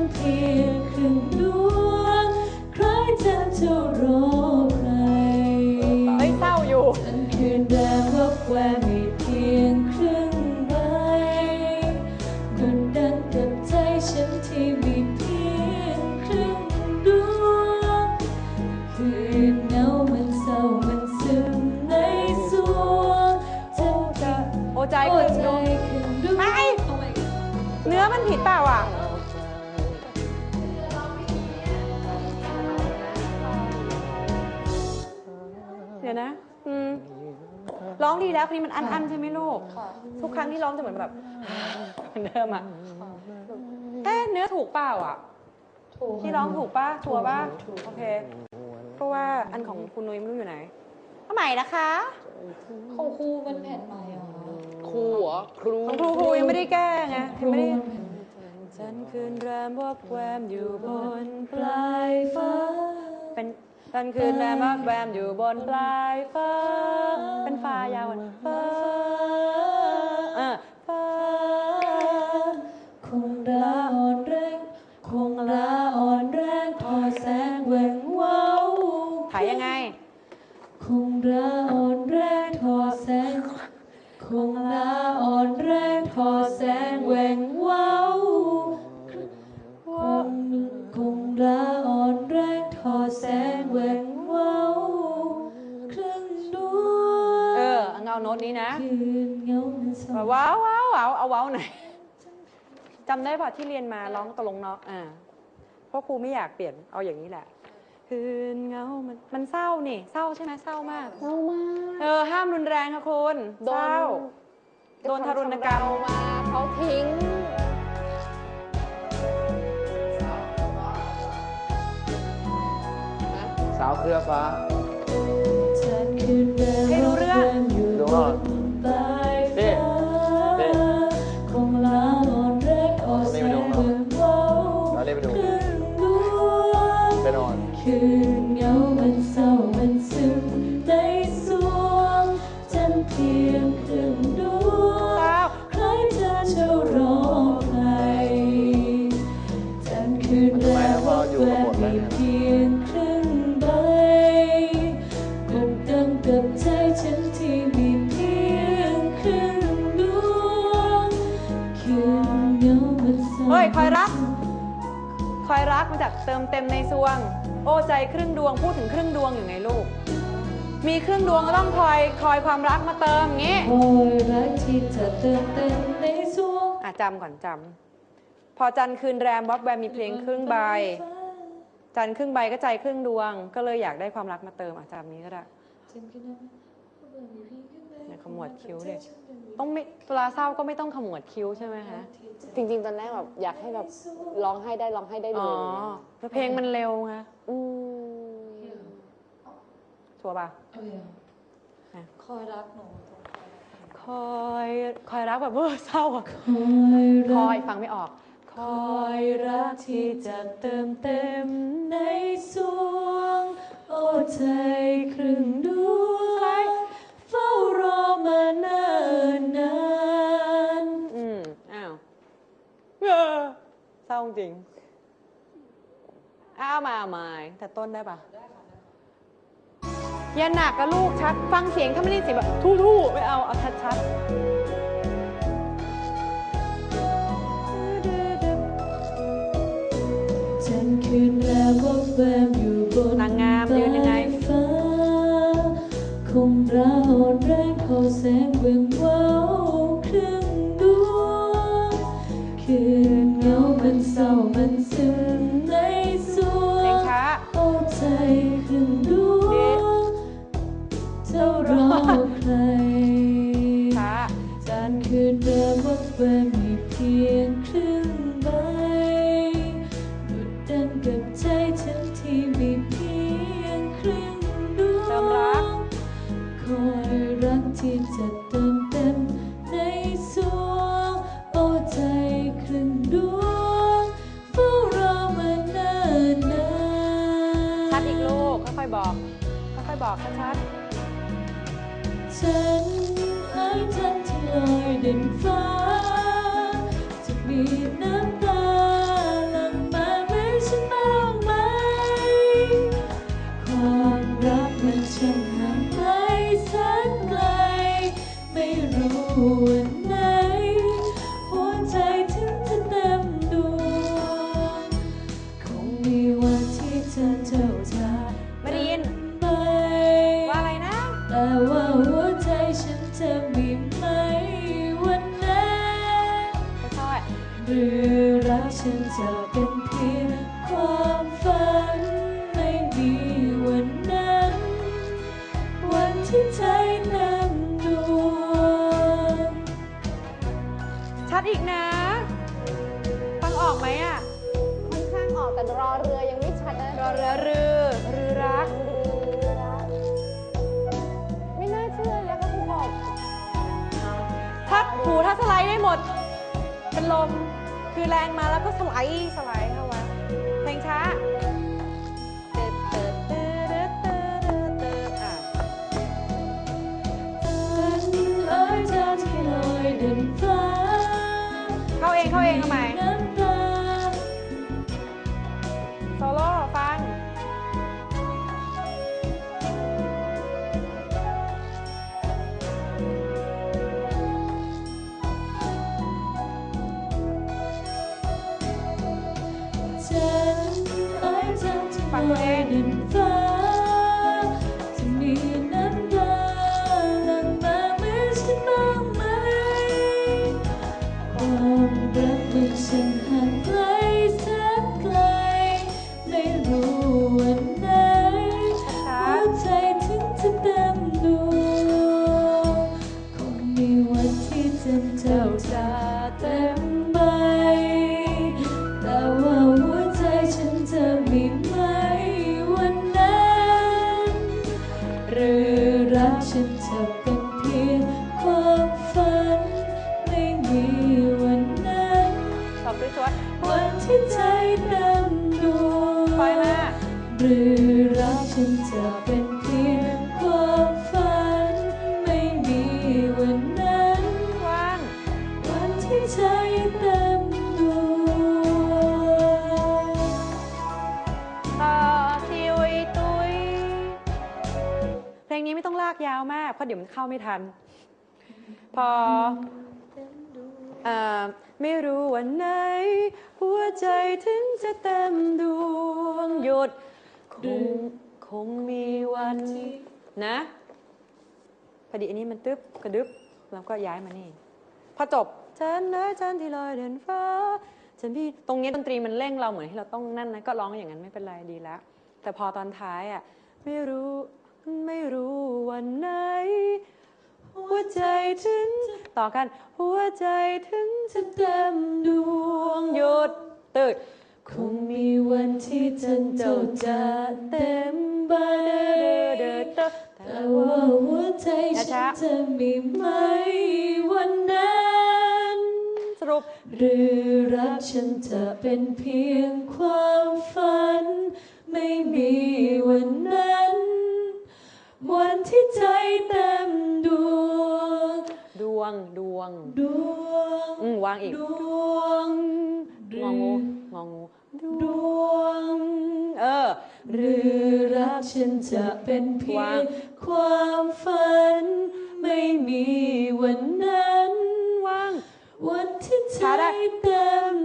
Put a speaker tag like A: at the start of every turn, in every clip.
A: นเพียงครึ่งดวงใครจะจะรอใคร
B: เฮ้ยเศร้าอยู่
A: ฉันคืนแรงวับแวมมีเพียงครึ่งใบกดดันกับใจฉันที่มีเพียงครึ่งดวงคืนเหงามันเศร้ามันซึมในสวงฉันจะ
B: โอใจ
A: โอ้
B: ขึ้น
A: ใจ
B: ดู
A: คืนดวง
B: ไม่ เนื้อมันผิดเปล่าอะ ดีแล้วคนนี้มันอันๆใช่ไหมลูก ทุกครั้งที่ร้องจะเหมือนแบบเหมือนเดิมอะเอ๊ะเนื้อถูกเปล่าอะ
A: ถูก
B: ที่ร้องถูกป่ะชัวร์ป่ะโอเค เพราะว่าอันของคุณนุ้ยไม่รู้อยู่ไหนเอาใหม่นะคะ
A: ของครูมันแผ่นใหม่เหรอ
C: ครูเหรอครู
B: ของครูครูยังไม่ได้แก้ไงยังไม่ได้ฉันคืนแรมวบแวมอยู่บนปลายฟ้าเป็น ฉันคืนแรมวบแวมอยู่บนปลายฟ้า เป็นฟ้ายาวอะฟ้าเออฟ้า
A: คงลาอ่อนแรงคงลาอ่อนแรงพอแสงแหวงเว้า
B: ถ่ายยังไง
A: คงลาอ่อนแรงทอแสงคงลา
B: จำได้ป่ะที่เรียนมาร้องตกลงเนาะอ่าเพราะครูไม่อยากเปลี่ยนเอาอย่างนี้แหละ คืนเงา มันมันเศร้านี่ เศร้าใช่ไหมเศร้ามาก
C: เศร้ามาก
B: เออห้ามรุนแรงค่ะคุณ
C: โด
B: เศ
C: น
B: ร้า โดนทารุณกรรม
C: เมาเขาทิ้ง
D: สาวเครือฟ้า
A: ฉันคืนแร จะเช่ารอใครฉันคืนแรงว่าแฟนมีเพียงครึ่งใบกดดันกับใจฉันที่มีเพียงครึ่งดวงคืนเหงามันเศร้า
B: เฮ้ยคอยรัก คอยรักมาจากเติมเต็มในสวง โอ้ใจครึ่งดวงพูดถึงครึ่งดวงอยู่ไงลูก มีครึ่งดวงก็ต้องคอยคอยความรักมาเติมอย่างงี้
A: คอยรักที่จะเติมเต็มในะ
B: จำก่อนจำ พอจันทร์คืนแรมวับแวมมีเพลงครึ่งใบ จันทร์ครึ่งใบก็ใจครึ่งดวง ก็เลยอยากได้ความรักมาเติมอะจำนี้ก็ได้เนี่ยขมวดคิ้วดิต้องไม่เวลาเศร้าก็ไม่ต้องขมวดคิ้วใช่ไหมคะ
C: จริงๆ ตอนแรกแบบอยากให้แบบร้องให้ได้ร้องให้ได้เล
B: อ๋อยแล้วเพลงมันเร็วไง
C: อืม
B: ชัวร์ป่ะ
A: คอยรักหนู
B: ค อยคอยรักแบบเวอร์เศร้าอะ
A: คอย
B: ค
A: รั
B: อย
A: ก
B: ฟังไม่ออกค
A: ค
B: อ
A: อยยรักที่จะเติมเต็มในสวง โอ้ใจครึ่งดวงเฝ้ารอมาเนิ่นนาน
B: อืมอ้าวเออเศร้าจริง อ้าวมาเอาใหม่แต่ต้นได้ปะ อย่าหนักกับลูกชัด ฟังเสียงถ้าไม่ได้เสียงแบบทู่ทู่ๆไม่เอาเอาชัดชัดๆ
A: ฉันคืนแล้วว่าแฟมอยู่บน
B: นางงามยืนยังไง
A: คงร้อนแรงพอแสงเบิ่งว้าวครึ่งดวงคืนเงามันเศร้ามันซึม จะเติมเต็มในสวงโอ้ใจครึ่งดวงเฝ้ารอมาเนิ่นนาน
B: ชัดอีกลูก ค่อยๆบอก ค่อยๆบอกชัด
A: ฉันไอ้จันที่ลอยเด่นฟ้า ที่ใจเต็มดวง
B: ชัดอีกนะ ฟังออกไหมอะ
C: ค่อนข้างออกแต่รอเรือยังไม่ชัดนะ
B: รอเรือรือรือรัก
C: ไม่น่าเชื่อเลยค่ะคุณบอก
B: ถ้าหูถ้าสไลด์ได้หมด เป็นลม คือแรงมาแล้วก็สไลด์สไลด์เข้ามา รั ราะเดี๋
A: ยวมันเข้า
B: ไม่ทัน พอเอ่อไม่รู้วันไหน หัวใจถึงจะเต็มดวงหยุดคงคงมีวันนะพอดีอันนี้มันตึ๊บกระดึบแล้วก็ย้ายมานี่ พอจบฉันนะฉันที่ลอยเดินฟ้าฉันพี่ตรงนี้ดนตรีมันเร่งเราเหมือนที่เราต้องนั่นนะก็ร้องอย่างนั้นไม่เป็นไรดีแล้วแต่พอตอนท้ายอะไม่รู้ ไม่รู้วันไหน หัวใจถึง ต่อกัน หัวใจถึงจะเต็มดวงหยุดตื่น
A: คงมีวันที่จันเจ้าจะเต็มใบแต่ว่าหัวใจฉันจะมีไหมวันนั้น
B: สรุป
A: หรือรักฉันจะเป็นเพียงความฝัน ไม่มีวันนั้น วันที่ใจเต็มดวง
B: ดวงดวง
A: ดวง
B: อืมวางอีก
A: ดวง
B: งองูงองู
A: ดวง
B: เออ
A: หรือรักฉันจะเป็นเพียวา
B: ง ง
A: ความฝัน ไม่มีวันนั้น
B: ว่าง
A: วันที่ใจ
B: ช้าได้
A: เต็ม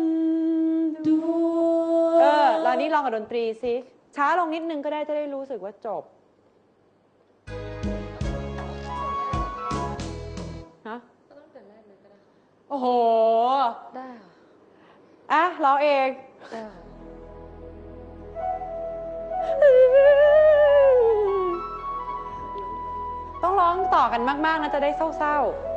A: ดวง
B: เออแล้วนี้ลองกับดนตรีสิช้าลงนิดนึงก็ได้จะได้รู้สึกว่าจบ โอ้โห
C: ได้ค่ะ
B: อะร้องเอง
C: ได้ค่ะ
B: ต้องร้องต่อกันมาก ๆ นะจะได้เศร้า
A: จ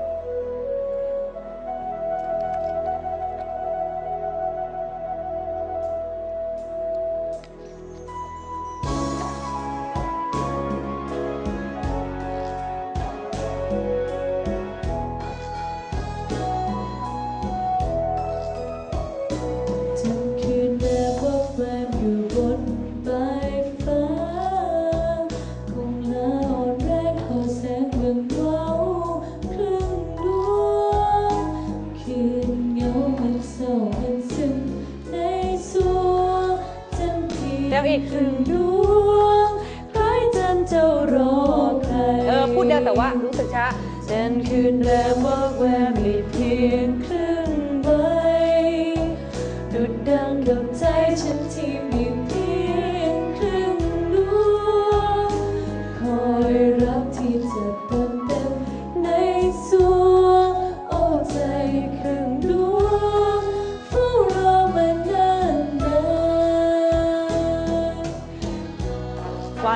A: ห่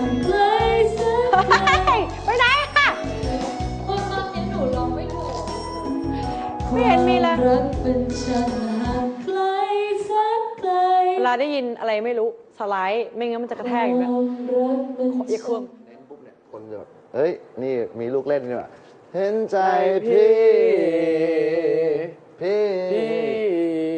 A: าง
B: ไก
A: ลแสนไกล
B: เฮ้ยไปไหนอะ
A: คนตอนนี้หนูร้องไม่ถูก
B: ไม่เห็นมีเลย
A: ความรักเป็นฉันห่างไกลแสนไกล
B: เวลาได้ยินอะไรไม่รู้ สไลด์ ไม่งั้นมันจะกระแทกอีกนะอ
A: ย่าเครื่
B: อค
D: นจะแบบเฮ้ย นี่มีลูกเล่นนี่หว่เห็นใจพี่ พี่